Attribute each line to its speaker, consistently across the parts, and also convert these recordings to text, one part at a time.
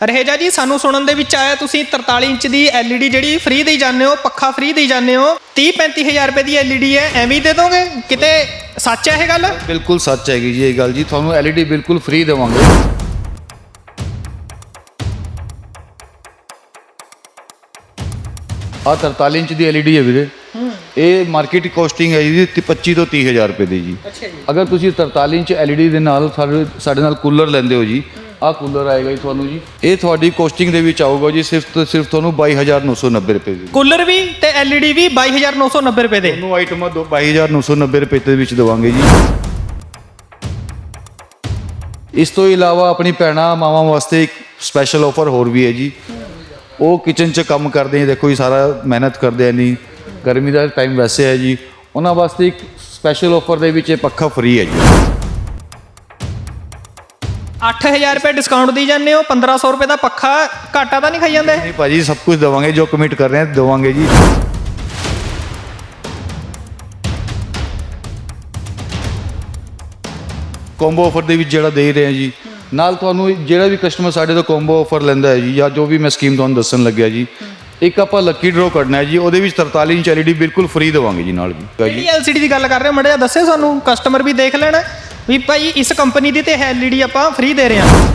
Speaker 1: ਰਹੇਜਾ ਜੀ ਸਾਨੂੰ ਸੁਣਨ ਦੇ ਵਿੱਚ ਆਇਆ ਤੁਸੀਂ 43 ਇੰਚ ਦੀ LED ਜਿਹੜੀ ਫ੍ਰੀ ਦੇਈ ਜਾਂਦੇ ਹੋ ਪੱਖਾ ਫ੍ਰੀ ਦੇਈ ਜਾਂਦੇ ਹੋ 30 35000 ਰੁਪਏ ਦੀ LED ਹੈ ਐਵੇਂ ਹੀ ਦੇ ਦੋਗੇ? ਕਿਤੇ ਸੱਚ ਹੈ ਇਹ ਗੱਲ?
Speaker 2: ਬਿਲਕੁਲ ਸੱਚ ਹੈਗੀ ਜੀ ਇਹ ਗੱਲ ਜੀ ਤੁਹਾਨੂੰ LED ਬਿਲਕੁਲ ਫ੍ਰੀ ਦੇਵਾਂਗੇ। ਆ 43 ਇੰਚ ਦੀ LED ਹੈ ਵੀਰੇ। ਇਹ ਮਾਰਕੀਟ ਕੋਸਟਿੰਗ ਹੈ ਜੀ 25 ਤੋਂ 30000 ਰੁਪਏ ਦੀ ਜੀ।
Speaker 1: ਅੱਛਾ ਜੀ।
Speaker 2: ਅਗਰ ਤੁਸੀਂ 43 ਇੰਚ LED ਦੇ ਨਾਲ ਸਾਡੇ ਸਾਡੇ ਨਾਲ ਕੂਲਰ ਲੈਂਦੇ ਹੋ ਜੀ ਆਹ ਕੂਲਰ ਆਏਗਾ ਜੀ ਤੁਹਾਨੂੰ ਜੀ। ਇਹ ਤੁਹਾਡੀ ਕੋਸਟਿੰਗ ਦੇ ਵਿੱਚ ਆਊਗਾ ਜੀ ਸਿਰਫ ਤੇ ਸਿਰਫ ਤੁਹਾਨੂੰ 22990 ਰੁਪਏ ਦੀ।
Speaker 1: ਕੂਲਰ ਵੀ ਤੇ LED ਵੀ 22990 ਰੁਪਏ ਦੇ।
Speaker 2: ਦੋਨੋਂ ਆਈਟਮਾਂ ਦੋ 22990 ਰੁਪਏ ਦੇ ਵਿੱਚ ਦਵਾਂਗੇ ਜੀ। ਇਸ ਤੋਂ ਇਲਾਵਾ ਆਪਣੀ ਭੈਣਾਂ ਮਾਵਾਂ ਵਾਸਤੇ ਇੱਕ ਸਪੈਸ਼ਲ ਆਫਰ ਹੋਰ ਵੀ ਹੈ ਜੀ। ਉਹ ਕਿਚਨ 'ਚ ਕੰਮ ਕਰਦੇ ਆ ਦੇਖੋ ਜੀ ਸਾਰਾ ਮਿਹਨਤ ਕਰਦੇ ਆ ਨਹੀਂ ਗਰਮੀ ਦਾ ਟਾਈਮ ਵੈਸੇ ਹੈ ਜੀ। ਉਹਨਾਂ ਵਾਸਤੇ ਇੱਕ ਸਪੈਸ਼ਲ ਆਫਰ ਦੇ ਵਿੱਚ ਇਹ ਪੱਖਾ ਫ੍ਰੀ ਹੈ ਜੀ।
Speaker 1: 8000 ਰੁਪਏ ਡਿਸਕਾਊਂਟ ਦੀ ਜਾਂਦੇ ਹੋ 1500 ਰੁਪਏ ਦਾ ਪੱਖਾ ਘਾਟਾ ਤਾਂ ਨਹੀਂ ਖਾਈ ਜਾਂਦੇ?
Speaker 2: ਨਹੀਂ ਭਾਜੀ ਸਭ ਕੁਝ ਦਵਾਂਗੇ ਜੋ ਕਮਿਟ ਕਰ ਰਹੇ ਹਾਂ ਦਵਾਂਗੇ ਜੀ। ਕੰਬੋ ਆਫਰ ਦੇ ਵਿੱਚ ਜਿਹੜਾ ਦੇ ਰਹੇ ਹਾਂ ਜੀ ਨਾਲ ਤੁਹਾਨੂੰ ਜਿਹੜਾ ਵੀ ਕਸਟਮਰ ਸਾਡੇ ਤੋਂ ਕੰਬੋ ਆਫਰ ਲੈਂਦਾ ਹੈ ਜੀ ਜਾਂ ਜੋ ਵੀ ਮੈਂ ਸਕੀਮ ਤੁਹਾਨੂੰ ਦੱਸਣ ਲੱਗਿਆ ਜੀ ਇੱਕ ਆਪਾਂ ਲੱਕੀ ਡਰਾਅ ਕਰਨਾ ਹੈ ਜੀ ਉਹਦੇ ਵਿੱਚ 43 ਇੰਚ LED ਬਿਲਕੁਲ ਫ੍ਰੀ ਦਵਾਂਗੇ ਜੀ ਨਾਲ ਵੀ
Speaker 1: ਕਿਹੜੀ LCD ਦੀ ਗੱਲ ਕਰ ਰਹੇ ਹੋ? ਮੜਿਆ ਦੱਸਿਓ ਸਾਨੂੰ ਕਸਟਮਰ ਵੀ ਦੇਖ ਲੈਣ। ਵੀ ਭਾਈ, ਇਸ ਕੰਪਨੀ ਦੀ ਤੇ LED ਆਪਾਂ ਫ੍ਰੀ ਦੇ ਰਹੇ ਹਾਂ।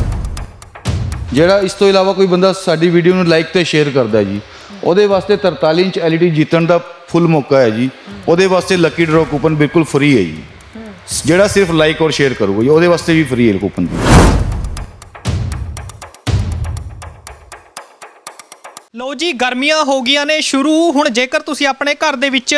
Speaker 2: ਜਿਹੜਾ ਇਸ ਤੋਂ ਇਲਾਵਾ ਕੋਈ ਬੰਦਾ ਸਾਡੀ ਵੀਡੀਓ ਨੂੰ ਲਾਈਕ ਤੇ ਸ਼ੇਅਰ ਕਰਦਾ ਹੈ ਜੀ, ਉਹਦੇ ਵਾਸਤੇ 43 ਇੰਚ LED ਜਿੱਤਣ ਦਾ ਫੁੱਲ ਮੌਕਾ ਹੈ ਜੀ। ਉਹਦੇ ਵਾਸਤੇ ਲੱਕੀ ਡਰਾ ਕੂਪਨ ਬਿਲਕੁਲ ਫ੍ਰੀ ਹੈ ਜੀ। ਜਿਹੜਾ ਸਿਰਫ ਲਾਈਕ ਔਰ ਸ਼ੇਅਰ ਕਰੂਗਾ ਜੀ, ਉਹਦੇ ਵਾਸਤੇ ਵੀ ਫ੍ਰੀ ਹੈ ਕੂਪਨ
Speaker 1: ਲਓ ਜੀ, ਗਰਮੀਆਂ ਹੋ ਗਈਆਂ ਨੇ ਸ਼ੁਰੂ। ਹੁਣ ਜੇਕਰ ਤੁਸੀਂ ਆਪਣੇ ਘਰ ਦੇ ਵਿੱਚ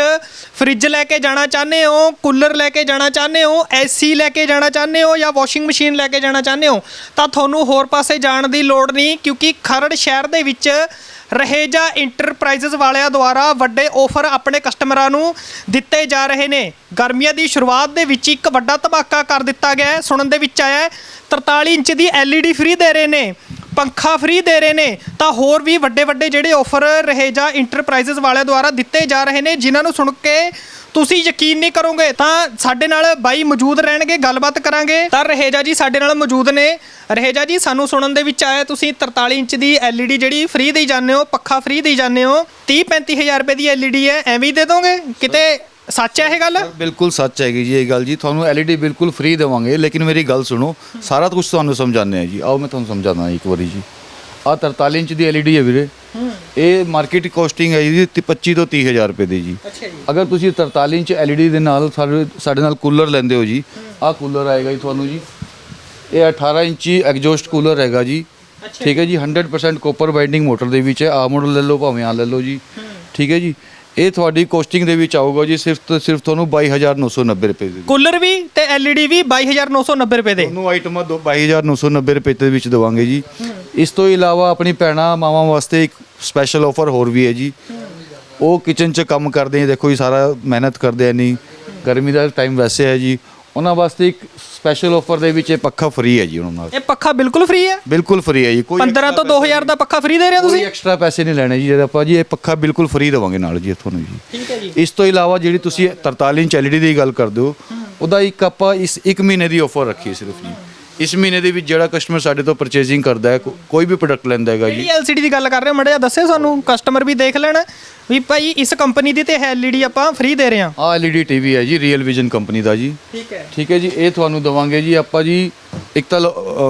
Speaker 1: ਫ੍ਰਿਜ ਲੈ ਕੇ ਜਾਣਾ ਚਾਹੁੰਦੇ ਹੋ, ਕੂਲਰ ਲੈ ਕੇ ਜਾਣਾ ਚਾਹੁੰਦੇ ਹੋ ਏਸੀ ਲੈ ਕੇ ਜਾਣਾ ਚਾਹੁੰਦੇ ਹੋ ਜਾਂ ਵਾਸ਼ਿੰਗ ਮਸ਼ੀਨ ਲੈ ਕੇ ਜਾਣਾ ਚਾਹੁੰਦੇ ਹੋ, ਤਾਂ ਤੁਹਾਨੂੰ ਹੋਰ ਪਾਸੇ ਜਾਣ ਦੀ ਲੋੜ ਨਹੀਂ, ਕਿਉਂਕਿ ਖਰੜ ਸ਼ਹਿਰ ਦੇ ਵਿੱਚ ਰਹੇਜਾ ਇੰਟਰਪ੍ਰਾਈਜ਼ਸ ਵਾਲਿਆਂ ਦੁਆਰਾ ਵੱਡੇ ਆਫਰ ਆਪਣੇ ਕਸਟਮਰਾਂ ਨੂੰ ਦਿੱਤੇ ਜਾ ਰਹੇ ਨੇ। ਗਰਮੀਆਂ ਦੀ ਸ਼ੁਰੂਆਤ ਦੇ ਵਿੱਚ ਇੱਕ ਵੱਡਾ ਧਮਾਕਾ ਕਰ ਦਿੱਤਾ ਗਿਆ ਹੈ। ਸੁਣਨ ਦੇ ਵਿੱਚ ਆਇਆ ਹੈ 43 ਇੰਚ ਦੀ LED ਫ੍ਰੀ ਦੇ ਰਹੇ ਨੇ। ਪੰਖਾ ਫ੍ਰੀ ਦੇ ਰਹੇ ਨੇ, ਤਾਂ ਹੋਰ ਵੀ ਵੱਡੇ ਵੱਡੇ ਜਿਹੜੇ ਆਫਰ ਰਹੇਜਾ ਇੰਟਰਪ੍ਰਾਈਜ਼ਸ ਵਾਲਿਆਂ ਦੁਆਰਾ ਦਿੱਤੇ ਜਾ ਰਹੇ ਨੇ, ਜਿਨ੍ਹਾਂ ਨੂੰ ਸੁਣ ਕੇ ਤੁਸੀਂ ਯਕੀਨ ਨਹੀਂ ਕਰੋਗੇ, ਤਾਂ ਸਾਡੇ ਨਾਲ ਬਾਈ ਮੌਜੂਦ ਰਹਿਣਗੇ, ਗੱਲਬਾਤ ਕਰਾਂਗੇ। ਤਾਂ ਰਹੇਜਾ ਜੀ ਸਾਡੇ ਨਾਲ ਮੌਜੂਦ ਨੇ। ਰਹੇਜਾ ਜੀ, ਸਾਨੂੰ ਸੁਣਨ ਦੇ ਵਿੱਚ ਆਇਆ, ਤੁਸੀਂ 43 ਇੰਚ ਦੀ LED ਜਿਹੜੀ ਫ੍ਰੀ ਦੇਈ ਜਾਂਦੇ ਹੋ, ਪੱਖਾ ਫ੍ਰੀ ਦੇਈ ਜਾਂਦੇ ਹੋ 30 35000 ਰੁਪਏ ਦੀ LED ਹੈ, ਐਵੇਂ ਦੇ ਦੋਗੇ? ਕਿਤੇ ਸੱਚ ਹੈ ਇਹ ਗੱਲ?
Speaker 2: ਬਿਲਕੁਲ ਸੱਚ ਹੈਗੀ ਜੀ ਇਹ ਗੱਲ ਜੀ। ਤੁਹਾਨੂੰ LED ਬਿਲਕੁਲ ਫ੍ਰੀ ਦੇਵਾਂਗੇ ਲੇਕਿਨ ਮੇਰੀ ਗੱਲ ਸੁਣੋ ਸਾਰਾ ਕੁਝ ਤੁਹਾਨੂੰ ਸਮਝਾਉਂਦੇ ਆ ਜੀ। ਆਓ ਮੈਂ ਤੁਹਾਨੂੰ ਸਮਝਾਉਂਦਾ ਇੱਕ ਵਾਰੀ ਜੀ। ਆਹ 43 ਇੰਚ ਦੀ LED ਹੈ ਵੀਰੇ। ਇਹ ਮਾਰਕੀਟ ਕੋਸਟਿੰਗ ਹੈ ਜੀ 25 ਤੋਂ 30000 ਰੁਪਏ ਦੀ ਜੀ।
Speaker 1: ਅੱਛਾ ਜੀ।
Speaker 2: ਅਗਰ ਤੁਸੀਂ 43 ਇੰਚ LED ਦੇ ਨਾਲ ਸਾਡੇ ਨਾਲ ਕੂਲਰ ਲੈਂਦੇ ਹੋ ਜੀ ਆਹ ਕੂਲਰ ਆਏਗਾ ਜੀ ਤੁਹਾਨੂੰ ਜੀ। ਇਹ 18 ਇੰਚੀ ਐਗਜ਼ੌਸਟ ਕੂਲਰ ਹੈਗਾ ਜੀ। ਠੀਕ ਹੈ ਜੀ 100% ਕੋਪਰ ਬਾਈਂਡਿੰਗ ਮੋਟਰ ਦੇ ਵਿੱਚ ਹੈ। ਆ ਮਾਡਲ ਲੈ ਲਓ ਭਾਵੇਂ ਆ ਲੈ ਲਓ ਜੀ। ਠੀਕ ਹੈ ਜੀ। ਇਹ ਤੁਹਾਡੀ ਕੋਸਟਿੰਗ ਦੇ ਵਿੱਚ ਆਊਗਾ ਜੀ ਸਿਰਫ ਤੇ ਸਿਰਫ ਤੁਹਾਨੂੰ 22990 ਰੁਪਏ ਦੇ
Speaker 1: ਕੂਲਰ ਵੀ ਤੇ LED ਵੀ 22990 ਰੁਪਏ ਦੇ।
Speaker 2: ਦੋਨੋਂ ਆਈਟਮਾਂ ਦੋ 22990 ਰੁਪਏ ਦੇ ਵਿੱਚ ਦਵਾਂਗੇ ਜੀ। ਇਸ ਤੋਂ ਇਲਾਵਾ ਆਪਣੀ ਭੈਣਾਂ ਮਾਵਾਂ ਵਾਸਤੇ ਇੱਕ ਸਪੈਸ਼ਲ ਆਫਰ ਹੋਰ ਵੀ ਹੈ ਜੀ। ਉਹ ਕਿਚਨ 'ਚ ਕੰਮ ਕਰਦੇ ਆ ਦੇਖੋ ਜੀ ਸਾਰਾ ਮਿਹਨਤ ਕਰਦੇ ਆ ਨਹੀਂ ਗਰਮੀ ਦਾ ਟਾਈਮ ਵੈਸੇ ਹੈ ਜੀ। ਉਹਨਾਂ ਵਾਸਤੇ ਇੱਕ ਸਪੈਸ਼ਲ ਆਫਰ ਦੇ ਵਿੱਚ ਇਹ ਪੱਖਾ ਫ੍ਰੀ ਹੈ ਜੀ ਉਹਨਾਂ ਨਾਲ।
Speaker 1: ਇਹ ਪੱਖਾ ਬਿਲਕੁਲ ਫ੍ਰੀ ਹੈ?
Speaker 2: ਬਿਲਕੁਲ ਫ੍ਰੀ ਹੈ ਜੀ ਕੋਈ
Speaker 1: 15 ਤੋਂ 2000 ਦਾ ਪੱਖਾ ਫ੍ਰੀ ਦੇ ਰਹੇ ਹੋ
Speaker 2: ਕੋਈ
Speaker 1: ਤੁਸੀਂ?
Speaker 2: ਐਕਸਟਰਾ ਪੈਸੇ ਨਹੀਂ ਲੈਣੇ ਜੀ ਜਿਹੜਾ ਆਪਾਂ ਜੀ ਇਹ ਪੱਖਾ ਬਿਲਕੁਲ ਫ੍ਰੀ ਦਵਾਂਗੇ ਨਾਲ ਜੀ ਤੁਹਾਨੂੰ ਜੀ।
Speaker 1: ਠੀਕ ਹੈ ਜੀ।
Speaker 2: ਇਸ ਤੋਂ ਇਲਾਵਾ ਜਿਹੜੀ ਤੁਸੀਂ 43 ਇੰਚ LED ਦੀ ਗੱਲ ਕਰਦੇ ਹੋ ਉਹਦਾ ਇੱਕ ਆਪਾਂ ਇਸ 1 ਮਹੀਨੇ ਦੀ ਆਫਰ ਰੱਖੀ ਹੈ ਸਿਰਫ ਜੀ। ਇਸ ਮਹੀਨੇ ਦੇ ਵਿੱਚ ਜਿਹੜਾ ਕਸਟਮਰ ਸਾਡੇ ਤੋਂ ਪਰਚੇਜ਼ਿੰਗ ਕਰਦਾ ਹੈ ਕੋ- ਕੋਈ ਵੀ ਪ੍ਰੋਡਕਟ ਲੈਂਦਾ ਹੈਗਾ ਜੀ।
Speaker 1: ਕਿਹੜੀ LCD ਦੀ ਗੱਲ ਕਰ ਰਹੇ ਹੋ ਮੜਿਆ ਦੱਸਿਓ ਸਾਨੂੰ ਕਸਟਮਰ ਵੀ ਦੇਖ ਲੈਣ। ਵੀ ਭਾਈ ਇਸ ਕੰਪਨੀ ਦੀ ਤੇ LED ਆਪਾਂ ਫ੍ਰੀ ਦੇ ਰਹੇ ਹਾਂ।
Speaker 2: ਆਹ LED ਟੀਵੀ ਹੈ ਜੀ ਰੀਅਲ ਵਿਜ਼ਨ ਕੰਪਨੀ ਦਾ ਜੀ।
Speaker 1: ਠੀਕ ਹੈ।
Speaker 2: ਠੀਕ ਹੈ ਜੀ ਇਹ ਤੁਹਾਨੂੰ ਦਵਾਂਗੇ ਜੀ ਆਪਾਂ ਜੀ ਇੱਕ ਤਾਂ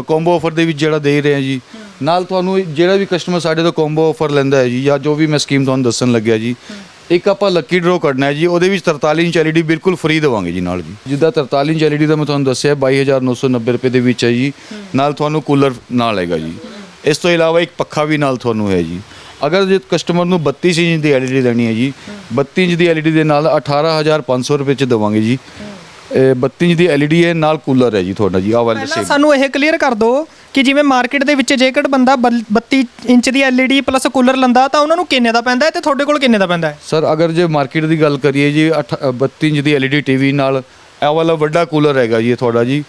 Speaker 2: ਕੰਬੋ ਆਫਰ ਦੇ ਵਿੱਚ ਜਿਹੜਾ ਦੇ ਰਹੇ ਹਾਂ ਜੀ। ਨਾਲ ਤੁਹਾਨੂੰ ਜਿਹੜਾ ਵੀ ਕਸਟਮਰ ਸਾਡੇ ਤੋਂ ਕੰਬੋ ਆਫਰ ਲੈਂਦਾ ਹੈ ਜੀ ਜਾਂ ਜੋ ਵੀ ਮੈਂ ਸਕੀਮ ਤੁਹਾਨੂੰ ਦੱਸਣ ਲੱਗਿਆ ਜੀ ਇੱਕ ਆਪਾਂ ਲੱਕੀ ਡਰਾਅ ਕਰਨਾ ਹੈ ਜੀ ਉਹਦੇ ਵਿੱਚ 43 ਇੰਚ LED ਬਿਲਕੁਲ ਫ੍ਰੀ ਦਵਾਂਗੇ ਜੀ ਨਾਲ ਜੀ। ਜਿੱਦਾਂ 43 ਇੰਚ LED ਦਾ ਮੈਂ ਤੁਹਾਨੂੰ ਦੱਸਿਆ 22990 ਰੁਪਏ ਦੇ ਵਿੱਚ ਹੈ ਜੀ। ਨਾਲ ਤੁਹਾਨੂੰ ਕੂਲਰ ਨਾਲ ਹੈਗਾ ਜੀ। ਇਸ ਤੋਂ ਇਲਾਵਾ ਇੱਕ ਪੱਖਾ ਵੀ ਨਾਲ ਤੁਹਾਨੂੰ ਹੈ ਜੀ। ਅਗਰ ਜੇ ਕਸਟਮਰ ਨੂੰ 32 ਇੰਚ ਦੀ LED ਲੈਣੀ ਹੈ ਜੀ 32 ਇੰਚ ਦੀ LED ਦੇ ਨਾਲ 18500 ਰੁਪਏ ਚ ਦਵਾਂਗੇ ਜੀ। ਇਹ 32 ਇੰਚ ਦੀ LED ਹੈ ਨਾਲ ਕੂਲਰ ਹੈ ਜੀ ਤੁਹਾਡਾ ਜੀ ਆਹ ਵਾਲਾ
Speaker 1: ਪਹਿਲਾਂ
Speaker 2: ਸੇਮ
Speaker 1: ਸਾਨੂੰ ਇਹ ਕਲੀਅਰ ਕਰ ਦਿਓ ਕਿ ਜਿਵੇਂ ਮਾਰਕੀਟ ਦੇ ਵਿੱਚ ਜੇਕਰ ਬੰਦਾ ਬੱਲ- 32 ਇੰਚ ਦੀ LED ਪਲੱਸ ਕੂਲਰ ਲੰਦਾ ਤਾਂ ਉਹਨਾਂ ਨੂੰ ਕਿੰਨੇ ਦਾ ਪੈਂਦਾ ਹੈ ਤੇ ਤੁਹਾਡੇ ਕੋਲ ਕਿੰਨੇ ਦਾ ਪੈਂਦਾ ਹੈ?
Speaker 2: ਸਰ ਅਗਰ ਜੇ ਮਾਰਕੀਟ ਦੀ ਗੱਲ ਕਰੀਏ ਜੀ ਅੱਠ- ਅ, 32 ਇੰਚ ਦੀ LED ਟੀਵੀ ਨਾਲ ਇਹ ਵਾਲਾ ਵੱਡਾ ਕੂਲਰ ਹੈਗਾ ਜੀ ਇਹ ਤੁਹਾਡਾ ਜੀ।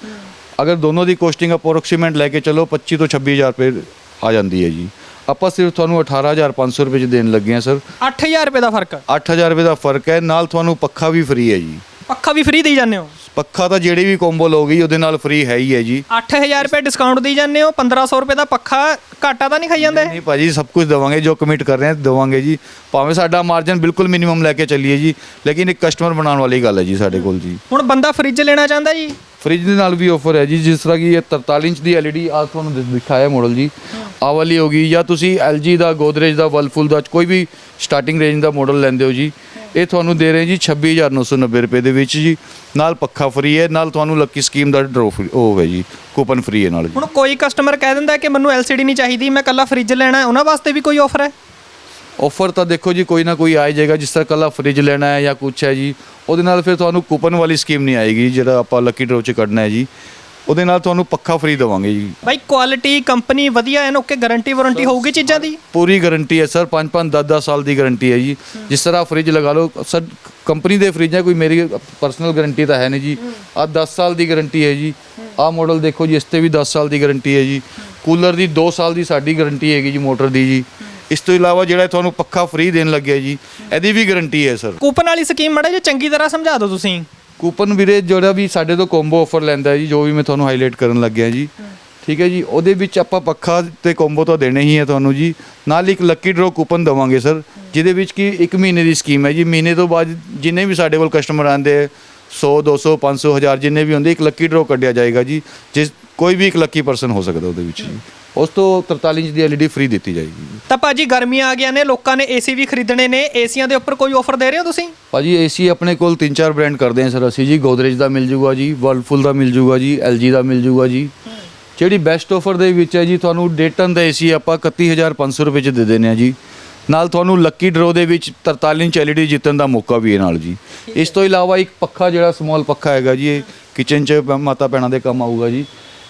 Speaker 2: ਅਗਰ ਦੋਨੋਂ ਦੀ ਕੋਸਟਿੰਗ ਅਪਰੋਕਸੀਮੇਟ ਲੈ ਕੇ ਚਲੋ 25 ਤੋਂ 26000 ਰੁਪਏ ਆ ਜਾਂਦੀ ਹੈ ਜੀ। ਆਪਾਂ ਸਿਰਫ ਤੁਹਾਨੂੰ 18500 ਰੁਪਏ ਚ ਦੇਣ ਲੱਗੇ ਹਾਂ ਸਰ
Speaker 1: 8000 ਰੁਪਏ ਦਾ ਫ਼ਰਕ
Speaker 2: 8000 ਰੁਪਏ ਦਾ ਫ਼ਰਕ ਹੈ ਨਾਲ ਤੁਹਾਨੂੰ ਪੱਖਾ ਵੀ ਫ੍ਰੀ ਹੈ ਜੀ।
Speaker 1: ਪੱਖਾ ਵੀ ਫ੍ਰੀ ਦੇਈ ਜਾਂਦੇ ਹੋ?
Speaker 2: ਪੱਖਾ ਤਾਂ ਜਿਹੜੀ ਵੀ ਕੰਬੋ ਲਓਗੀ ਉਹਦੇ ਨਾਲ ਫ੍ਰੀ ਹੈ ਹੀ ਹੈ ਜੀ।
Speaker 1: 8000 ਰੁਪਏ ਡਿਸਕਾਊਂਟ ਦੇਈ ਜਾਂਦੇ ਹੋ 1500 ਰੁਪਏ ਦਾ ਪੱਖਾ ਘਾਟਾ ਤਾਂ ਨਹੀਂ ਖਾਈ ਜਾਂਦੇ?
Speaker 2: ਨਹੀਂ ਭਾਜੀ ਸਭ ਕੁਝ ਦਵਾਂਗੇ ਜੋ ਕਮਿਟ ਕਰ ਰਹੇ ਹਾਂ ਦਵਾਂਗੇ ਜੀ। ਭਾਵੇਂ ਸਾਡਾ ਮਾਰਜਨ ਬਿਲਕੁਲ ਮਿਨੀਮਮ ਲੈ ਕੇ ਚੱਲੀਏ ਜੀ ਲੇਕਿਨ ਇੱਕ ਕਸਟਮਰ ਬਣਾਉਣ ਵਾਲੀ ਗੱਲ ਹੈ ਜੀ ਸਾਡੇ ਕੋਲ ਜੀ।
Speaker 1: ਹੁਣ ਬੰਦਾ ਫ੍ਰਿਜ ਲੈਣਾ ਚਾਹੁੰਦਾ ਜੀ?
Speaker 2: ਫ੍ਰਿਜ ਦੇ ਨਾਲ ਵੀ ਆਫਰ ਹੈ ਜੀ ਜਿਸ ਤਰ੍ਹਾਂ ਕਿ ਇਹ 43 ਇੰਚ ਦੀ LED ਆ ਤੁਹਾਨੂੰ ਦਿ- ਦਿਖਾਇਆ ਮਾਡਲ ਜੀ। ਆਹ ਵਾਲੀ ਹੋਗੀ ਜਾਂ ਤੁਸੀਂ LG ਦਾ ਗੋਦਰੇਜ ਦਾ ਵਰਲਪੂਲ ਦਾ ਕੋਈ ਵੀ ਸਟਾਰਟਿੰਗ ਰੇਂਜ ਦਾ ਮਾਡਲ ਲੈਂਦੇ ਹੋ ਜੀ। ਇਹ ਤੁਹਾਨੂੰ ਦੇ ਰਹੇ ਜੀ 26990 ਰੁਪਏ ਦੇ ਵਿੱਚ ਜੀ। ਨਾਲ ਪੱਖਾ ਫ੍ਰੀ ਹੈ ਨਾਲ ਤੁਹਾਨੂੰ ਲੱਕੀ ਸਕੀਮ ਦਾ ਡਰੋ ਉਹ ਹੈ ਜੀ ਕੂਪਨ ਫ੍ਰੀ ਹੈ ਨਾਲ ਜੀ।
Speaker 1: ਹੁਣ ਕੋਈ ਕਸਟਮਰ ਕਹਿ ਦਿੰਦਾ ਕਿ ਮੈਨੂੰ LCD ਨਹੀਂ ਚਾਹੀਦੀ ਮੈਂ ਕੱਲਾ ਫ੍ਰਿਜ ਲੈਣਾ ਹੈ ਉਹਨਾਂ ਵਾਸਤੇ ਵੀ ਕੋਈ ਆਫਰ ਹੈ?
Speaker 2: ਆਫਰ ਤਾਂ ਦੇਖੋ ਜੀ ਕੋਈ ਨਾ ਕੋਈ ਆ ਜਾਏਗਾ ਜਿਸ ਤਰ੍ਹਾਂ ਕੱਲਾ ਫ੍ਰਿਜ ਲੈਣਾ ਹੈ ਜਾਂ ਕੁਛ ਹੈ ਜੀ। ਉਹਦੇ ਨਾਲ ਫਿਰ ਤੁਹਾਨੂੰ ਕੂਪਨ ਵਾਲੀ ਸਕੀਮ ਨਹੀਂ ਆਏਗੀ ਜਿਹੜਾ ਆਪਾਂ ਲੱਕੀ ਡਰੋ 'ਚ ਕੱਢਣਾ ਹੈ ਜੀ। ਉਹਦੇ ਨਾਲ ਤੁਹਾਨੂੰ ਪੱਖਾ ਫ੍ਰੀ ਦੇਵਾਂਗੇ ਜੀ।
Speaker 1: ਬਾਈ ਕੁਆਲਿਟੀ ਕੰਪਨੀ ਵਧੀਆ ਹੈ ਨਾ ਓਕੇ ਗਾਰੰਟੀ ਵਾਰੰਟੀ ਹੋਊਗੀ ਚੀਜ਼ਾਂ ਦੀ?
Speaker 2: ਪੂਰੀ ਗਾਰੰਟੀ ਹੈ ਸਰ 5 5 10 10 ਸਾਲ ਦੀ ਗਾਰੰਟੀ ਹੈ ਜੀ। ਜਿਸ ਤਰ੍ਹਾਂ ਫ੍ਰਿਜ ਲਗਾ ਲਓ ਸਰ ਕੰਪਨੀ ਦੇ ਫ੍ਰਿਜ ਹੈ ਕੋਈ ਮੇਰੀ ਪਰਸਨਲ ਗਾਰੰਟੀ ਤਾਂ ਹੈ ਨਹੀਂ ਜੀ। ਆ 10 ਸਾਲ ਦੀ ਗਾਰੰਟੀ ਹੈ ਜੀ। ਆਹ ਮਾਡਲ ਦੇਖੋ ਜੀ ਇਸ ਤੇ ਵੀ 10 ਸਾਲ ਦੀ ਗਾਰੰਟੀ ਹੈ ਜੀ। ਕੂਲਰ ਦੀ 2 ਸਾਲ ਦੀ ਸਾਡੀ ਗਾਰੰਟੀ ਹੈਗੀ ਜੀ ਮੋਟਰ ਦੀ ਜੀ। ਇਸ ਤੋਂ ਇਲਾਵਾ ਜਿਹੜਾ ਤੁਹਾਨੂੰ ਪੱਖਾ ਫ੍ਰੀ ਦੇਣ ਲੱਗਿਆ ਜੀ ਇਹਦੀ ਵੀ ਗਾਰੰਟੀ ਹੈ ਸਰ
Speaker 1: ਕੂਪਨ ਵਾਲੀ ਸਕੀਮ ਮੜਾ ਜੇ ਚੰਗੀ ਤਰ੍ਹਾਂ ਸਮਝਾ ਦਿਓ ਤੁਸੀਂ।
Speaker 2: ਕੂਪਨ ਵੀਰੇ ਜਿਹੜਾ ਵੀ ਸਾਡੇ ਤੋਂ ਕੰਬੋ ਆਫਰ ਲੈਂਦਾ ਹੈ ਜੀ ਜੋ ਵੀ ਮੈਂ ਤੁਹਾਨੂੰ ਹਾਈਲਾਈਟ ਕਰਨ ਲੱਗਿਆ ਜੀ ਠੀਕ ਹੈ ਜੀ? ਉਹਦੇ ਵਿੱਚ ਆਪਾਂ ਪੱਖਾ ਤੇ ਕੰਬੋ ਤਾਂ ਦੇਣੇ ਹੀ ਹੈ ਤੁਹਾਨੂੰ ਜੀ। ਨਾਲ ਇੱਕ ਲੱਕੀ ਡਰੋ ਕੂਪਨ ਦਵਾਂਗੇ ਸਰ ਜਿਹਦੇ ਵਿੱਚ ਕਿ 1 ਮਹੀਨੇ ਦੀ ਸਕੀਮ ਹੈ ਜੀ। ਮਹੀਨੇ ਤੋਂ ਬਾਅਦ ਜਿੰਨੇ ਵੀ ਸਾਡੇ ਕੋਲ ਕਸਟਮਰ ਆਉਂਦੇ ਹੈ 100 200 500 1000 ਜਿੰਨੇ ਵੀ ਹੁੰਦੇ ਇੱਕ ਲੱਕੀ ਡਰੋ ਕੱਢਿਆ ਜਾਏਗਾ ਜੀ। ਜਿਸ ਕੋਈ ਵੀ ਇੱਕ ਲੱਕੀ ਪਰਸਨ ਹੋ ਸਕਦਾ ਉਹਦੇ ਵਿੱਚ। ਜੀ ਉਸ ਤੋਂ 43 ਇੰਚ ਦੀ LED ਫ੍ਰੀ ਦਿੱਤੀ ਜਾਏਗੀ।
Speaker 1: ਤਾਂ ਭਾਜੀ ਗਰਮੀਆਂ ਆ ਗਈਆਂ ਨੇ ਲੋਕਾਂ ਨੇ ਏਸੀ ਵੀ ਖਰੀਦਣੇ ਨੇ। ਏਸੀਆਂ ਦੇ ਉੱਪਰ ਕੋਈ ਆਫਰ ਦੇ ਰਹੇ ਹੋ ਤੁਸੀਂ?
Speaker 2: ਭਾਜੀ ਏਸੀ ਆਪਣੇ ਕੋਲ ਤਿੰਨ ਚਾਰ ਬ੍ਰਾਂਡ ਕਰਦੇ ਹਾਂ ਸਰ ਅਸੀਂ ਜੀ। ਗੋਦਰੇਜ ਦਾ ਮਿਲ ਜੂਗਾ ਜੀ ਵਰਲਪੂਲ ਦਾ ਮਿਲ ਜੂਗਾ ਜੀ LG ਦਾ ਮਿਲ ਜੂਗਾ ਜੀ। ਜਿਹੜੀ ਬੈਸਟ ਆਫਰ ਦੇ ਵਿੱਚ ਹੈ ਜੀ ਤੁਹਾਨੂੰ ਡੇਟਨ ਦਾ ਏਸੀ ਆਪਾਂ 31500 ਰੁਪਏ ਚ ਦੇ ਦਿੰਦੇ ਆ ਜੀ। ਨਾਲ ਤੁਹਾਨੂੰ ਲੱਕੀ ਡਰੋ ਦੇ ਵਿੱਚ 43 ਇੰਚ LED ਜਿੱਤਣ ਦਾ ਮੌਕਾ ਵੀ ਹੈ ਨਾਲ ਜੀ। ਇਸ ਤੋਂ ਇਲਾਵਾ ਇੱਕ ਪੱਖਾ ਜਿਹੜਾ ਸਮਾਲ ਪੱਖਾ ਹੈਗਾ ਜੀ ਇਹ ਕਿਚਨ 'ਚ ਮਾਤਾ ਭੈਣਾਂ ਦੇ ਕੰਮ ਆਊਗਾ ਜੀ।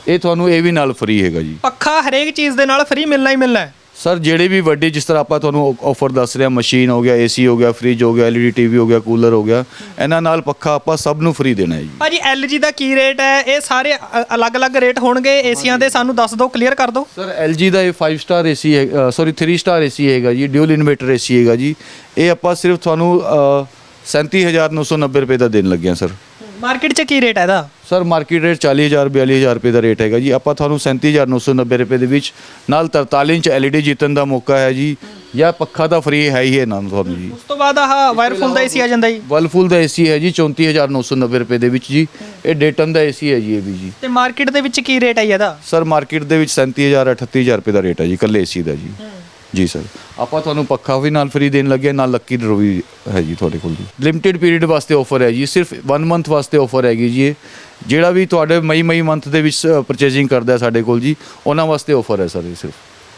Speaker 2: ਇਹ ਤੁਹਾਨੂੰ ਇਹ ਵੀ ਨਾਲ ਫ੍ਰੀ ਹੈਗਾ ਜੀ।
Speaker 1: ਪੱਖਾ ਹਰੇਕ ਚੀਜ਼ ਦੇ ਨਾਲ ਫ੍ਰੀ ਮਿਲਣਾ ਹੀ ਮਿਲਣਾ ਹੈ।
Speaker 2: ਸਰ ਜਿਹੜੇ ਵੀ ਵੱਡੇ ਜਿਸ ਤਰ੍ਹਾਂ ਆਪਾਂ ਤੁਹਾਨੂੰ ਆਫਰ ਦੱਸ ਰਹੇ ਮਸ਼ੀਨ ਹੋ ਗਿਆ ਏਸੀ ਹੋ ਗਿਆ ਫ੍ਰਿਜ ਹੋ ਗਿਆ LED ਟੀਵੀ ਹੋ ਗਿਆ ਕੂਲਰ ਹੋ ਗਿਆ ਇਹਨਾਂ ਨਾਲ ਪੱਖਾ ਆਪਾਂ ਸਭ ਨੂੰ ਫ੍ਰੀ ਦੇਣਾ ਹੈ ਜੀ।
Speaker 1: ਭਾਜੀ LG ਦਾ ਕੀ ਰੇਟ ਹੈ? ਇਹ ਸਾਰੇ ਅ- ਅਲੱਗ-ਅਲੱਗ ਰੇਟ ਹੋਣਗੇ। ਏਸੀਆਂ ਦੇ ਸਾਨੂੰ ਦੱਸ ਦਿਓ ਕਲੀਅਰ ਕਰ ਦਿਓ।
Speaker 2: ਸਰ LG ਦਾ ਇਹ 5 ਸਟਾਰ ਏਸੀ ਹੈ ਸੌਰੀ 3 ਸਟਾਰ ਏਸੀ ਹੈਗਾ ਜੀ ਡਿਊਲ ਇਨਵੇਟਰ ਏਸੀ ਹੈਗਾ ਜੀ। ਇਹ ਆਪਾਂ ਸਿਰਫ ਤੁਹਾਨੂੰ ਅ, 37990 ਰੁਪਏ ਦਾ ਦੇਣ ਲੱਗੇ ਹਾਂ ਸਰ
Speaker 1: ਮਾਰਕੀਟ 'ਚ ਕੀ ਰੇਟ ਹੈ ਇਹਦਾ?
Speaker 2: ਸਰ ਮਾਰਕੀਟ ਰੇਟ 40000 42000 ਰੁਪਏ ਦਾ ਰੇਟ ਹੈਗਾ ਜੀ। ਆਪਾਂ ਤੁਹਾਨੂੰ 37990 ਰੁਪਏ ਦੇ ਵਿੱਚ ਨਾਲ 43 ਇੰਚ LED ਜਿੱਤਣ ਦਾ ਮੌਕਾ ਹੈ ਜੀ। ਜਾਂ ਪੱਖਾ ਤਾਂ ਫ੍ਰੀ ਹੈ ਹੀ ਹੈ ਨਾ ਤੁਹਾਨੂੰ ਜੀ।
Speaker 1: ਉਸ ਤੋਂ ਬਾਅਦ ਆਹ ਵਾਇਰਫੁਲ ਦਾ ਏਸੀ ਆ ਜਾਂਦਾ ਜੀ।
Speaker 2: ਵਰਲਪੂਲ ਦਾ ਏਸੀ ਹੈ ਜੀ 34990 ਰੁਪਏ ਦੇ ਵਿੱਚ ਜੀ। ਇਹ ਡੇਟਨ ਦਾ ਏਸੀ ਹੈ ਜੀ ਇਹ ਵੀ ਜੀ।
Speaker 1: ਤੇ ਮਾਰਕੀਟ ਦੇ ਵਿੱਚ ਕੀ ਰੇਟ ਹੈ ਜੀ ਇਹਦਾ?
Speaker 2: ਸਰ ਮਾਰਕੀਟ ਦੇ ਵਿੱਚ 37000 38000 ਰੁਪਏ ਦਾ ਰੇਟ ਹੈ ਜੀ ਇਕੱਲੇ ਏਸੀ ਦਾ ਜੀ। ਜੀ ਸਰ। ਆਪਾਂ ਤੁਹਾਨੂੰ ਪੱਖਾ ਵੀ ਨਾਲ ਫ੍ਰੀ ਦੇਣ ਲੱਗੇ ਹਾਂ, ਨਾਲ ਲੱਕੀ ਡਰੋ ਵੀ ਹੈ ਜੀ ਤੁਹਾਡੇ ਕੋਲ ਜੀ। ਲਿਮਟਿਡ ਪੀਰੀਅਡ ਵਾਸਤੇ ਆਫਰ ਹੈ ਜੀ ਸਿਰਫ 1 ਮੰਥ ਵਾਸਤੇ ਆਫਰ ਹੈਗੀ ਜੀ ਇਹ। ਜਿਹੜਾ ਵੀ ਤੁਹਾਡੇ ਮਈ ਮਈ ਮੰਥ ਦੇ ਵਿੱਚ ਪਰਚੇਜ਼ਿੰਗ ਕਰਦਾ ਹੈ ਸਾਡੇ ਕੋਲ ਜੀ ਉਹਨਾਂ ਵਾਸਤੇ ਆਫਰ ਹੈ ਸਰ ਇਹ ਸਿਰਫ।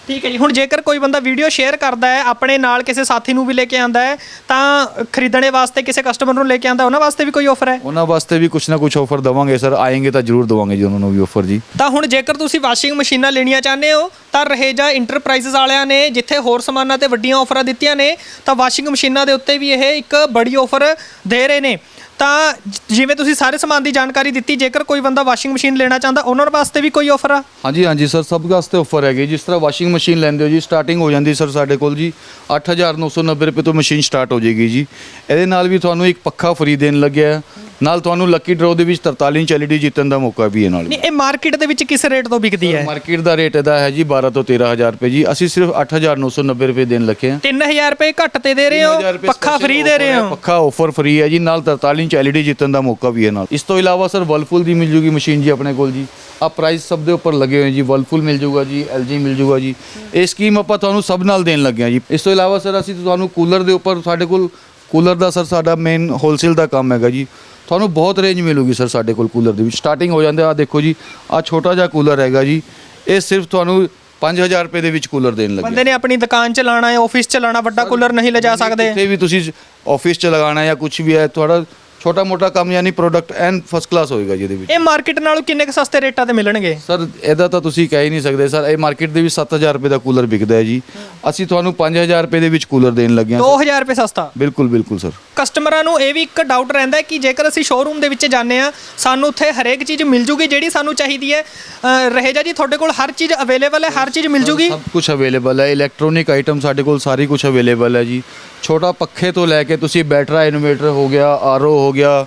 Speaker 1: ਠੀਕ ਹੈ ਜੀ ਹੁਣ ਜੇਕਰ ਕੋਈ ਬੰਦਾ ਵੀਡੀਓ ਸ਼ੇਅਰ ਕਰਦਾ ਹੈ ਆਪਣੇ ਨਾਲ ਕਿਸੇ ਸਾਥੀ ਨੂੰ ਵੀ ਲੈ ਕੇ ਆਂਦਾ ਹੈ ਤਾਂ ਖਰੀਦਣੇ ਵਾਸਤੇ ਕਿਸੇ ਕਸਟਮਰ ਨੂੰ ਲੈ ਕੇ ਆਂਦਾ ਉਹਨਾਂ ਵਾਸਤੇ ਵੀ ਕੋਈ ਆਫਰ ਹੈ?
Speaker 2: ਉਹਨਾਂ ਵਾਸਤੇ ਵੀ ਕੁਛ ਨਾ ਕੁਛ ਆਫਰ ਦਵਾਂਗੇ ਸਰ ਆਏਂਗੇ ਤਾਂ ਜ਼ਰੂਰ ਦਵਾਂਗੇ ਜੀ ਉਹਨਾਂ ਨੂੰ ਵੀ ਆਫਰ ਜੀ।
Speaker 1: ਤਾਂ ਹੁਣ ਜੇਕਰ ਤੁਸੀਂ ਵਾਸ਼ਿੰਗ ਮਸ਼ੀਨਾਂ ਲੈਣੀਆਂ ਚਾਹੁੰਦੇ ਹੋ ਤਾਂ ਰਹੇਜਾ ਇੰਟਰਪ੍ਰਾਈਜ਼ਸ ਵਾਲਿਆਂ ਨੇ ਜਿੱਥੇ ਹੋਰ ਸਮਾਨਾਂ ਤੇ ਵੱਡੀਆਂ ਆਫਰਾਂ ਦਿੱਤੀਆਂ ਨੇ ਤਾਂ ਵਾਸ਼ਿੰਗ ਮਸ਼ੀਨਾਂ ਦੇ ਉੱਤੇ ਵੀ ਇਹ ਇੱਕ ਬੜੀ ਆਫਰ ਦੇ ਰਹੇ ਨੇ। ਤਾਂ ਜਿਵੇਂ ਤੁਸੀਂ ਸਾਰੇ ਸਮਾਨ ਦੀ ਜਾਣਕਾਰੀ ਦਿੱਤੀ, ਜੇਕਰ ਕੋਈ ਬੰਦਾ ਵਾਸ਼ਿੰਗ ਮਸ਼ੀਨ ਲੈਣਾ ਚਾਹੁੰਦਾ, ਉਹਨਾਂ ਵਾਸਤੇ ਵੀ ਕੋਈ ਆਫਰ ਆ?
Speaker 2: ਹਾਂਜੀ ਹਾਂਜੀ ਸਰ, ਸਭ ਵਾਸਤੇ ਆਫਰ ਹੈਗੀ ਜਿਸ ਤਰ੍ਹਾਂ ਵਾਸ਼ਿੰਗ ਮਸ਼ੀਨ ਲੈਂਦੇ ਹੋ ਜੀ ਸਟਾਰਟਿੰਗ ਹੋ ਜਾਂਦੀ ਸਰ ਸਾਡੇ ਕੋਲ ਜੀ। 8990 ਰੁਪਏ ਤੋਂ ਮਸ਼ੀਨ ਸਟਾਰਟ ਹੋ ਜਾਏਗੀ ਜੀ। ਇਹਦੇ ਨਾਲ ਵੀ ਤੁਹਾਨੂੰ ਇੱਕ ਪੱਖਾ ਫ੍ਰੀ ਦੇਣ ਲੱਗਿਆ। ਨਾਲ ਤੁਹਾਨੂੰ ਲੱਕੀ ਡਰੋ ਦੇ ਵਿੱਚ 43 ਇੰਚ LED ਜਿੱਤਣ ਦਾ ਮੌਕਾ ਵੀ ਹੈ ਨਾਲ
Speaker 1: ਨਹੀਂ ਇਹ ਮਾਰਕੀਟ ਦੇ ਵਿੱਚ ਕਿਸ ਰੇਟ ਤੋਂ ਵਿਕਦੀ ਹੈ?
Speaker 2: ਮਾਰਕੀਟ ਦਾ ਰੇਟ ਇਹਦਾ ਹੈ ਜੀ 12 ਤੋਂ 13000 ਰੁਪਏ ਜੀ। ਅਸੀਂ ਸਿਰਫ 8990 ਰੁਪਏ ਦੇਣ ਲੱਗੇ ਹਾਂ।
Speaker 1: 3000 ਰੁਪਏ ਘੱਟ ਤੇ ਦੇ ਰਹੇ
Speaker 2: 3000
Speaker 1: ਹੋ
Speaker 2: ਰੁਪਏ
Speaker 1: ਪੱਖਾ
Speaker 2: special
Speaker 1: ਫ੍ਰੀ ਦੇ
Speaker 2: offer
Speaker 1: ਰਹੇ
Speaker 2: ਹੈ,
Speaker 1: ਹੋ?
Speaker 2: ਪੱਖਾ ਆਫਰ ਫ੍ਰੀ ਹੈ ਜੀ। ਨਾਲ 43 ਇੰਚ LED ਜਿੱਤਣ ਦਾ ਮੌਕਾ ਵੀ ਹੈ ਨਾਲ। ਇਸ ਤੋਂ ਇਲਾਵਾ ਸਰ ਵਰਲਪੂਲ ਦੀ ਮਿਲ ਜੂਗੀ ਮਸ਼ੀਨ ਜੀ ਆਪਣੇ ਕੋਲ ਜੀ। ਆ ਪ੍ਰਾਈਸ ਸਭ ਦੇ ਉੱਪਰ ਲੱਗੇ ਹੋਏ ਜੀ। ਵਰਲਪੂਲ ਮਿਲ ਜੂਗਾ ਜੀ LG ਮਿਲ ਜੂਗਾ ਜੀ। ਇਹ ਸਕੀਮ ਆਪਾਂ ਤੁਹਾਨੂੰ ਸਭ ਨਾਲ ਦੇਣ ਲੱਗੇ ਹਾਂ ਜੀ। ਇਸ ਤੋਂ ਇਲਾਵਾ ਸਰ ਅਸੀਂ ਤੁਹਾਨੂੰ ਕੂਲਰ ਦੇ ਉੱਪਰ ਸਾਡੇ ਕੋਲ ਕੂਲਰ ਦਾ ਸਰ ਸਾਡਾ ਮੇਨ ਹੋਲਸੇਲ ਦਾ ਕੰਮ ਹੈਗਾ ਜੀ। ਤੁਹਾਨੂੰ ਬਹੁਤ ਰੇਂਜ ਮਿਲੂਗੀ ਸਰ ਸਾਡੇ ਕੋਲ ਕੂਲਰ ਦੇ ਵਿੱਚ ਸਟਾਰਟਿੰਗ ਹੋ ਜਾਂਦੇ ਆ ਦੇਖੋ ਜੀ ਆ ਛੋਟਾ ਜਿਹਾ ਕੂਲਰ ਹੈਗਾ ਜੀ। ਇਹ ਸਿਰਫ ਤੁਹਾਨੂੰ 5000 ਰੁਪਏ ਦੇ ਵਿੱਚ ਕੂਲਰ ਦੇਣ ਲੱਗੇ।
Speaker 1: ਬੰਦੇ ਨੇ ਆਪਣੀ ਦੁਕਾਨ ਚ ਲਾਣਾ ਹੈ ਆਫਿਸ ਚ ਲਾਣਾ ਵੱਡਾ ਕੂਲਰ ਨਹੀਂ ਲਿਜਾ ਸਕਦੇ।
Speaker 2: ਕਿਤੇ ਵੀ ਤੁਸੀਂ ਆਫਿਸ 'ਚ ਲਗਾਉਣਾ ਹੈ ਜਾਂ ਕੁਝ ਵੀ ਹੈ ਤੁਹਾਡਾ ਛੋਟਾ ਮੋਟਾ ਕੰਮ ਯਾਨੀ ਪ੍ਰੋਡਕਟ ਐਨ ਫਸਟ ਕਲਾਸ ਹੋਏਗਾ ਜਿਹਦੇ ਵਿੱਚ।
Speaker 1: ਇਹ ਮਾਰਕੀਟ ਨਾਲੋਂ ਕਿੰਨੇ ਕੁ ਸਸਤੇ ਰੇਟਾਂ ਤੇ ਮਿਲਣਗੇ?
Speaker 2: ਸਰ ਇਹਦਾ ਤਾਂ ਤੁਸੀਂ ਕਹਿ ਹੀ ਨਹੀਂ ਸਕਦੇ। ਸਰ ਇਹ ਮਾਰਕੀਟ ਦੇ ਵਿੱਚ 7000 ਰੁਪਏ ਦਾ ਕੂਲਰ ਵਿਕਦਾ ਹੈ ਜੀ। ਅਸੀਂ ਤੁਹਾਨੂੰ 5000 ਰੁਪਏ ਦੇ ਵਿੱਚ ਕੂਲਰ ਦੇਣ ਲੱਗੇ ਹਾਂ
Speaker 1: 2000 ਰੁਪਏ ਸਸਤਾ?
Speaker 2: ਬਿਲਕੁਲ ਬਿਲਕੁਲ ਸਰ
Speaker 1: ਕਸਟਮਰਾਂ ਨੂੰ ਇਹ ਵੀ ਇੱਕ ਡਾਊਟ ਰਹਿੰਦਾ ਹੈ ਕਿ ਜੇਕਰ ਅਸੀਂ ਸ਼ੋਰੂਮ ਦੇ ਵਿੱਚ ਜਾਂਦੇ ਆ ਸਾਨੂੰ ਉੱਥੇ ਹਰੇਕ ਚੀਜ਼ ਮਿਲ ਜੂਗੀ ਜਿਹੜੀ ਸਾਨੂੰ ਚਾਹੀਦੀ ਹੈ। ਅ, ਰਹੇਜਾ ਜੀ ਤੁਹਾਡੇ ਕੋਲ ਹਰ ਚੀਜ਼ ਅਵੇਲੇਬਲ ਹੈ? ਹਰ ਚੀਜ਼ ਮਿਲ ਜੂਗੀ?
Speaker 2: ਸਭ ਕੁਝ ਅਵੇਲੇਬਲ ਹੈ। ਇਲੈਕਟ੍ਰੋਨਿਕ ਆਈਟਮ ਸਾਡੇ ਕੋਲ ਸਾਰੀ ਕੁਝ ਅਵੇਲੇਬਲ ਹੈ ਜੀ। ਛੋਟਾ ਪੱਖੇ ਤੋਂ ਲੈ ਕੇ ਤੁਸੀਂ ਬੈਟਰਾ ਇਨਵੇਟਰ ਹੋ ਗਿਆ ਆਰਓ ਹੋ ਗਿਆ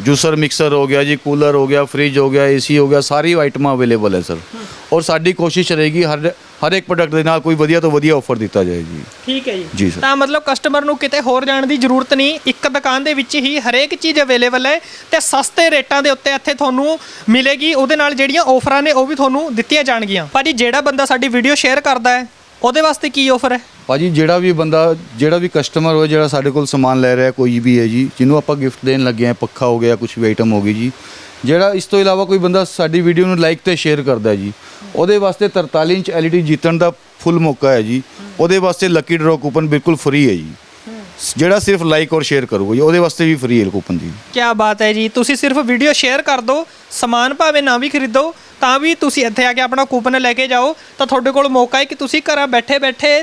Speaker 2: ਜੂਸਰ ਮਿਕਸਰ ਹੋ ਗਿਆ ਜੀ ਕੂਲਰ ਹੋ ਗਿਆ ਫ੍ਰਿਜ ਹੋ ਗਿਆ ਏਸੀ ਹੋ ਗਿਆ ਸਾਰੀ ਆਈਟਮਾਂ ਅਵੇਲੇਬਲ ਹੈ ਸਰ। ਔਰ ਸਾਡੀ ਕੋਸ਼ਿਸ਼ ਰਹੇਗੀ ਹਰ ਹਰ ਇੱਕ ਪ੍ਰੋਡਕਟ ਦੇ ਨਾਲ ਕੋਈ ਵਧੀਆ ਤੋਂ ਵਧੀਆ ਆਫਰ ਦਿੱਤਾ ਜਾਏ ਜੀ।
Speaker 1: ਠੀਕ ਹੈ ਜੀ।
Speaker 2: ਜੀ ਸਰ।
Speaker 1: ਤਾਂ ਮਤਲਬ ਕਸਟਮਰ ਨੂੰ ਕਿਤੇ ਹੋਰ ਜਾਣ ਦੀ ਜ਼ਰੂਰਤ ਨਹੀਂ ਇੱਕ ਦੁਕਾਨ ਦੇ ਵਿੱਚ ਹੀ ਹਰੇਕ ਚੀਜ਼ ਅਵੇਲੇਬਲ ਹੈ ਤੇ ਸਸਤੇ ਰੇਟਾਂ ਦੇ ਉੱਤੇ ਇੱਥੇ ਤੁਹਾਨੂੰ ਮਿਲੇਗੀ ਉਹਦੇ ਨਾਲ ਜਿਹੜੀਆਂ ਆਫਰਾਂ ਨੇ ਉਹ ਵੀ ਤੁਹਾਨੂੰ ਦਿੱਤੀਆਂ ਜਾਣਗੀਆਂ। ਭਾਜੀ ਜਿਹੜਾ ਬੰਦਾ ਸਾਡੀ ਵੀਡੀਓ ਸ਼ੇਅਰ ਕਰਦਾ ਹੈ ਉਹਦੇ ਵਾਸਤੇ ਕੀ ਆਫਰ ਹੈ?
Speaker 2: ਭਾਜੀ, ਜਿਹੜਾ ਵੀ ਬੰਦਾ, ਜਿਹੜਾ ਵੀ ਕਸਟਮਰ ਹੋਏ, ਜਿਹੜਾ ਸਾਡੇ ਕੋਲ ਸਮਾਨ ਲੈ ਰਿਹਾ, ਕੋਈ ਵੀ ਹੈ ਜੀ, ਜਿਹਨੂੰ ਆਪਾਂ ਗਿਫਟ ਦੇਣ ਲੱਗੇ ਆ ਪੱਖਾ ਹੋ ਗਿਆ ਕੁਝ ਵੀ ਆਈਟਮ ਹੋ ਗਈ ਜੀ, ਜਿਹੜਾ ਇਸ ਤੋਂ ਇਲਾਵਾ ਕੋਈ ਬੰਦਾ ਸਾਡੀ ਵੀਡੀਓ ਨੂੰ ਲਾਈਕ ਤੇ ਸ਼ੇਅਰ ਕਰਦਾ ਜੀ, ਉਹਦੇ ਵਾਸਤੇ 43 ਇੰਚ LED ਜਿੱਤਣ ਦਾ ਫੁੱਲ ਮੌਕਾ ਹੈ ਜੀ, ਉਹਦੇ ਵਾਸਤੇ ਲੱਕੀ ਡਰਾ ਕੂਪਨ ਬਿਲਕੁਲ ਫ੍ਰੀ ਹੈ ਜੀ, ਜਿਹੜਾ ਸਿਰਫ ਲਾਈਕ ਔਰ ਸ਼ੇਅਰ ਕਰੂਗਾ ਜੀ, ਉਹਦੇ ਵਾਸਤੇ ਵੀ ਫ੍ਰੀ ਹੈ ਕੂਪਨ ਜੀ।
Speaker 1: ਕੀ ਬਾਤ ਹੈ ਜੀ, ਤੁਸੀਂ ਸਿਰਫ ਵੀਡੀਓ ਸ਼ੇਅਰ ਕਰ ਦਿਓ ਸਮਾਨ ਭਾਵੇਂ ਨਾ ਵੀ ਖਰੀਦੋ, ਤਾਂ ਵੀ ਤੁਸੀਂ ਇੱਥੇ ਆ ਕੇ ਆਪਣਾ ਕੂਪਨ ਲੈ ਕੇ ਜਾਓ, ਤਾਂ ਤੁਹਾਡੇ ਕੋਲ ਮੌਕਾ ਹੈ ਕਿ ਤੁਸੀਂ ਘਰਾਂ ਬੈਠੇ ਬੈਠੇ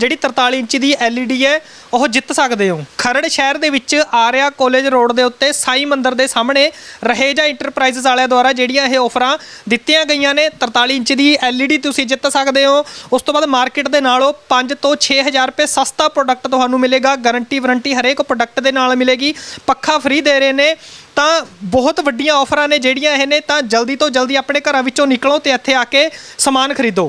Speaker 1: ਜਿਹੜੀ 43 ਇੰਚ ਦੀ LED ਹੈ, ਉਹ ਜਿੱਤ ਸਕਦੇ ਹੋ। ਖਰੜ ਸ਼ਹਿਰ ਦੇ ਵਿੱਚ ਆਰਿਆ ਕਾਲਜ ਰੋਡ ਦੇ ਉੱਤੇ ਸਾਈ ਮੰਦਰ ਦੇ ਸਾਹਮਣੇ ਰਹੇਜਾ ਇੰਟਰਪ੍ਰਾਈਜ਼ਸ ਵਾਲਿਆਂ ਦੁਆਰਾ ਜਿਹੜੀਆਂ ਇਹ ਆਫਰਾਂ ਦਿੱਤੀਆਂ ਗਈਆਂ ਨੇ 43 ਇੰਚ ਦੀ LED ਤੁਸੀਂ ਜਿੱਤ ਸਕਦੇ ਹੋ। ਉਸ ਤੋਂ ਬਾਅਦ ਮਾਰਕੀਟ ਦੇ ਨਾਲੋਂ 5 ਤੋਂ 6000 ਰੁਪਏ ਸਸਤਾ ਪ੍ਰੋਡਕਟ ਤੁਹਾਨੂੰ ਮਿਲੇਗਾ। ਗਾਰੰਟੀ ਵਾਰੰਟੀ ਹਰੇਕ ਪ੍ਰੋਡਕਟ ਦੇ ਨਾਲ ਮਿਲੇਗੀ। ਪੱਖਾ ਫ੍ਰੀ ਦੇ ਰਹੇ ਨੇ। ਤਾਂ ਬਹੁਤ ਵੱਡੀਆਂ ਆਫਰਾਂ ਨੇ ਜਿਹੜੀਆਂ ਇਹ ਨੇ, ਤਾਂ ਜਲਦੀ ਤੋਂ ਜਲਦੀ ਆਪਣੇ ਘਰਾਂ ਵਿੱਚੋਂ ਨਿਕਲੋ ਤੇ ਇੱਥੇ ਆ ਕੇ ਸਮਾਨ ਖਰੀਦੋ।